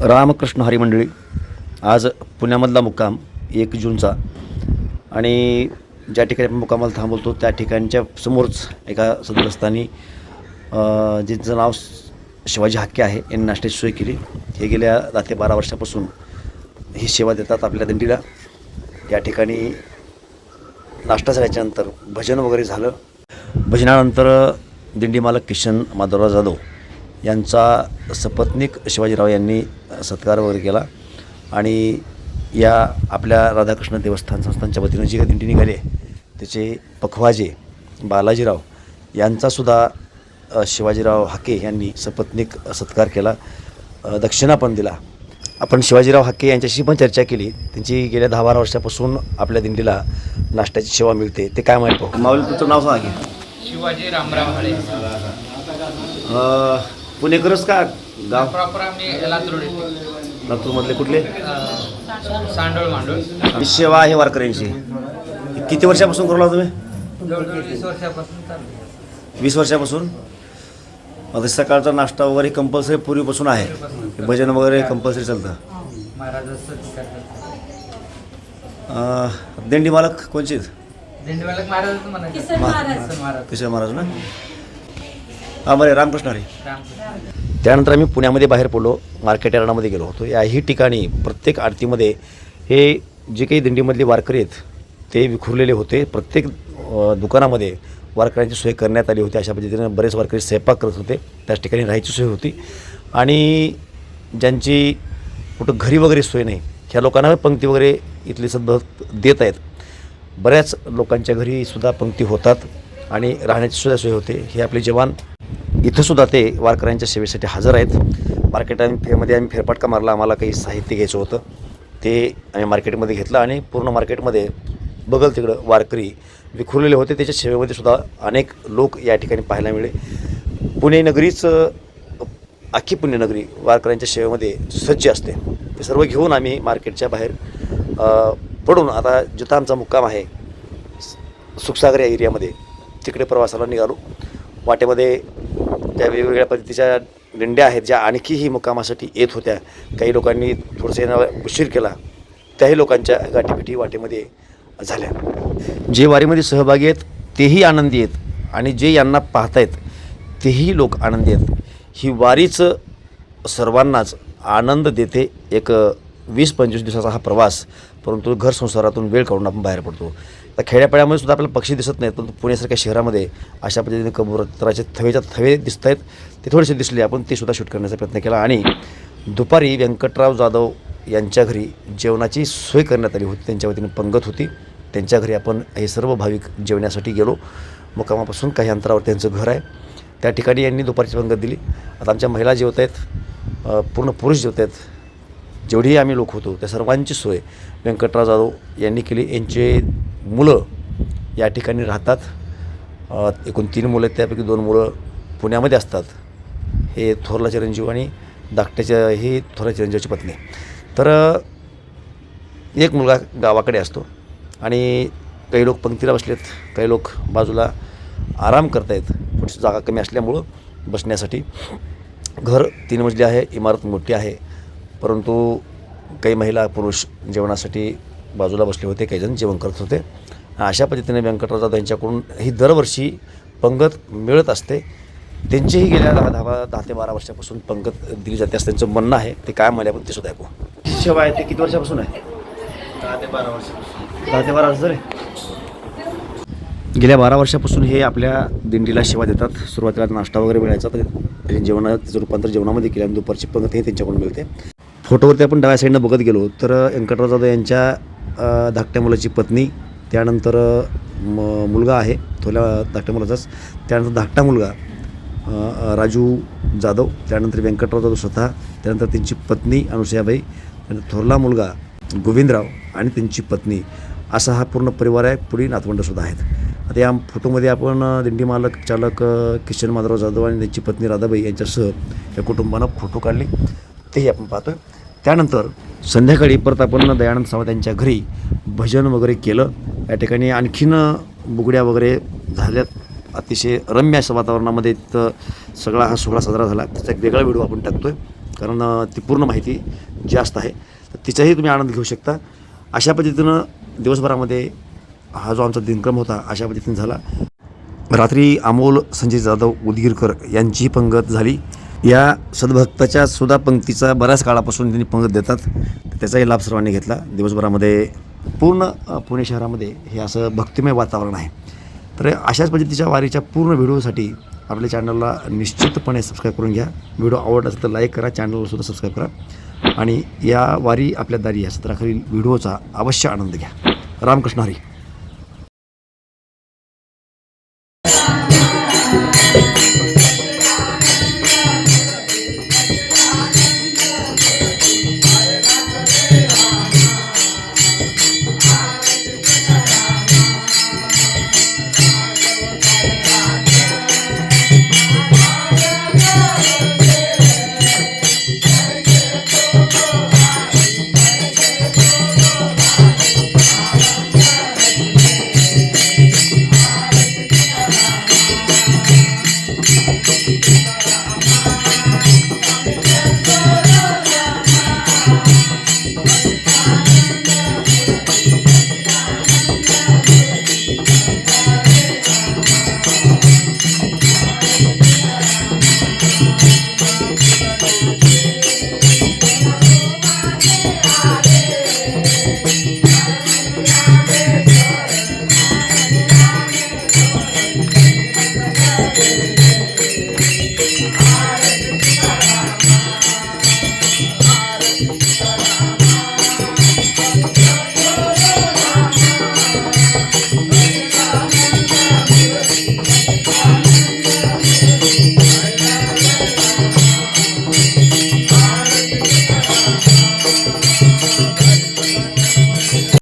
रामकृष्ण हरिमंडळी. आज पुण्यामधला मुक्काम एक जूनचा. आणि ज्या ठिकाणी आपण मुक्कामाला थांबवतो त्या ठिकाणच्या समोरच एका सदरस्थानी ज्यांचं नाव शिवाजी हाके आहे यांनी नाश्त्याची सोय केली. हे गेल्या दहा ते बारा वर्षापासून ही सेवा देतात आपल्या दिंडीला. या ठिकाणी नाश्ता झाल्याच्यानंतर भजन वगैरे झालं. भजनानंतर दिंडी मालक किशन माधवराव जाधव यांचा सपत्नीक शिवाजीराव यांनी सत्कार वगैरे केला. आणि या आपल्या राधाकृष्ण देवस्थान संस्थांच्या वतीनं जी काही दिंडी निघाली त्याचे पखवाजे बालाजीराव यांचासुद्धा शिवाजीराव हाके यांनी सपत्नीक सत्कार केला दक्षिणा पण दिला. आपण शिवाजीराव हाके यांच्याशी पण चर्चा केली. त्यांची गेल्या दहा बारा वर्षापासून आपल्या दिंडीला नाश्त्याची सेवा मिळते. ते काय माहीत पाहू? माऊली तुमचं नाव सांगा की. शिवाजी रामराव हळे. अ, पुणेकरच का गाव? प्रॉपर आम्ही लातूर लातूरमधले कुठले? सांडोळ मांडोळ. ही सेवा आहे वारकऱ्यांची. किती वर्षापासून करू लागला तुम्ही? जवळजवळ वीस वर्षापासून चालू आहे. वीस वर्षापासून? आता सकाळचा नाश्ता वगैरे कंपल्सरी पूर्वीपासून आहे. भजन वगैरे कंपल्सरी चालतं. महाराजाचं अ, दिंडी मालक कोणचे दिंडीवालक महाराजच म्हणायचं. किसन महाराज. किसन महाराज. किशोर महाराज ना? हा रामकृष्ण हरी. त्यानंतर आम्ही पुण्यामध्ये बाहेर पडलो मार्केट यार्डामध्ये गेलो होतो. याही ठिकाणी प्रत्येक आरतीमध्ये हे जे काही दिंडीमधले वारकरी आहेत ते विखुरलेले होते. प्रत्येक दुकानामध्ये वारकऱ्यांची सोय करण्यात आली होती. अशा पद्धतीनं बरेच वारकरी स्वयंपाक करत होते. त्याच ठिकाणी राहायची सोय होती. आणि ज्यांची कुठं घरी वगैरे सोय नाही ह्या लोकांना पंक्ती वगैरे इथले सद्भक्त देत आहेत. बऱ्याच लोकांच्या घरी सुद्धा पंक्ती होतात आणि राहण्याची सुद्धा सोय होते. हे आपले जवान इथंसुद्धा ते वारकऱ्यांच्या सेवेसाठी हजर आहेत. मार्केट आम्ही फेमध्ये आम्ही फेरफटका मारला आम्हाला काही साहित्य घ्यायचं होतं. ते आम्ही मार्केटमध्ये घेतलं आणि पूर्ण मार्केटमध्ये बगल तिकडं वारकरी विखुरलेले होते. त्याच्या सेवेमध्ये सुद्धा अनेक लोक या ठिकाणी पाहायला मिळे पुणे नगरीच अख्खी पुण्यनगरी वारकऱ्यांच्या सेवेमध्ये सज्ज असते. ते सर्व घेऊन आम्ही मार्केटच्या बाहेर पडून आता जिथं आमचा मुक्काम आहे सुखसागर या एरियामध्ये तिकडे प्रवासाला निघालो. वाटेमध्ये त्या वेगवेगळ्या पद्धतीच्या दिंड्या आहेत ज्या आणखीही मुक्कामासाठी येत होत्या. काही लोकांनी थोडंसं येणं उशीर केला. त्याही लोकांच्या गाठीपिठी वाटेमध्ये झाल्या. जे वारीमध्ये सहभागी आहेत तेही आनंदी आहेत आणि जे यांना पाहतायत तेही लोक आनंदी आहेत. ही वारीच सर्वांनाच आनंद देते एक वीस पंचवीस दिवसाचा हा प्रवास परंतु घर संसारातून वेळ काढून आपण बाहेर पडतो. तर खेड्यापाड्यामध्ये सुद्धा आपल्याला पक्षी दिसत नाहीत परंतु पुण्यासारख्या शहरामध्ये अशा पद्धतीने कबुतराचे थवेच्या थवे दिसत आहेत ते थोडेसे दिसले आपण ते सुद्धा शूट करण्याचा प्रयत्न केला. आणि दुपारी व्यंकटराव जाधव यांच्या घरी जेवणाची सोय करण्यात आली होती. त्यांच्या वतीने पंगत होती. त्यांच्या घरी आपण हे सर्व भाविक जेवण्यासाठी गेलो. मुक्कामापासून काही अंतरावर त्यांचं घर आहे. त्या ठिकाणी यांनी दुपारची पंगत दिली. आता आमच्या महिला जेवत आहेत पूर्ण पुरुष जेवत आहेत. जेवढीही आम्ही लोक होतो त्या सर्वांची सोय व्यंकटराव जाधव यांनी केली. यांचे मुलं या ठिकाणी राहतात. एकूण तीन मुलं आहेत त्यापैकी दोन मुलं पुण्यामध्ये असतात. हे थोरला चिरंजीव आणि धाकट्याच्या ही थोरला चिरंजीवाची पत्नी. तर एक मुलगा गावाकडे असतो आणि काही लोक पंक्तीला बसलेत काही लोक बाजूला आराम करतायत. थोडीशी जागा कमी असल्यामुळं बसण्यासाठी. घर तीन मजली आहे इमारत मोठी आहे. परंतु काही महिला पुरुष जेवणासाठी बाजूला बसले होते काही जण जेवण करत होते. अशा पद्धतीने व्यंकटराव जाधव यांच्याकडून ही दरवर्षी पंगत मिळत असते. त्यांचीही गेल्या दहा दहा दहा ते बारा वर्षापासून पंगत दिली जाते असं त्यांचं म्हणणं आहे. ते काय म्हणले आपण ते सुद्धा ऐकू. सेवा आहे ते किती वर्षापासून आहे? दहा ते बारा वर्षापासून. दहा ते बारा वर्ष झाले गेल्या बारा वर्षापासून हे आपल्या दिंडीला सेवा देतात. सुरुवातीला नाश्ता वगैरे मिळायचा तर ते जेवणा त्याचं रूपांतर जेवणामध्ये केलं आणि दुपारची पंगत हे त्यांच्याकडून मिळते. फोटोवरती आपण डाव्या साईडनं बघत गेलो तर व्यंकटराव जाधव यांच्या धाकट्या मुलाची पत्नी त्यानंतर म मुलगा आहे थोल्या धाकट्या मुलाचाच त्यानंतर धाकटा मुलगा राजू जाधव त्यानंतर व्यंकटराव जाधव स्वतः त्यानंतर त्यांची पत्नी अनुसयाबाई त्यानंतर थोरला मुलगा गोविंदराव आणि त्यांची पत्नी. असा हा पूर्ण परिवार आहे पुढे नातवंडसुद्धा आहेत. आता या फोटोमध्ये आपण दिंडी मालक चालक किशन माधवराव जाधव आणि त्यांची पत्नी राधाबाई यांच्यासह या कुटुंबानं फोटो काढले. तेही आपण पाहतोय. त्यानंतर संध्याकाळी परत आपण दयानंद सावंत यांच्या घरी भजन वगैरे केलं. या ठिकाणी आणखीन बुगड्या वगैरे झाल्यात. अतिशय रम्य अशा वातावरणामध्ये तिथं सगळा हा सोहळा साजरा झाला. त्याचा एक वेगळा व्हिडिओ आपण टाकतो आहे कारण ती पूर्ण माहिती जास्त आहे. तर तिचाही तुम्ही आनंद घेऊ शकता. अशा पद्धतीनं दिवसभरामध्ये हा जो आमचा दिनक्रम होता अशा पद्धतीने झाला. रात्री अमोल संजय जाधव उदगीरकर यांची पंगत झाली. या सद्भक्ताच्या सुद्धा पंक्तीचा बऱ्याच काळापासून त्यांनी पंगत देतात. त्याचाही लाभ सर्वांनी घेतला. दिवसभरामध्ये पूर्ण पुणे शहरामध्ये हे असं भक्तिमय वातावरण आहे. तर अशाच पद्धतीच्या वारीच्या पूर्ण व्हिडिओसाठी आपल्या चॅनलला निश्चितपणे सबस्क्राईब करून घ्या. व्हिडिओ आवडला असेल तर लाईक करा चॅनललासुद्धा सबस्क्राईब करा. आणि या वारी आपल्या दारी या सत्राखालील व्हिडिओचा अवश्य आनंद घ्या. रामकृष्ण हरी.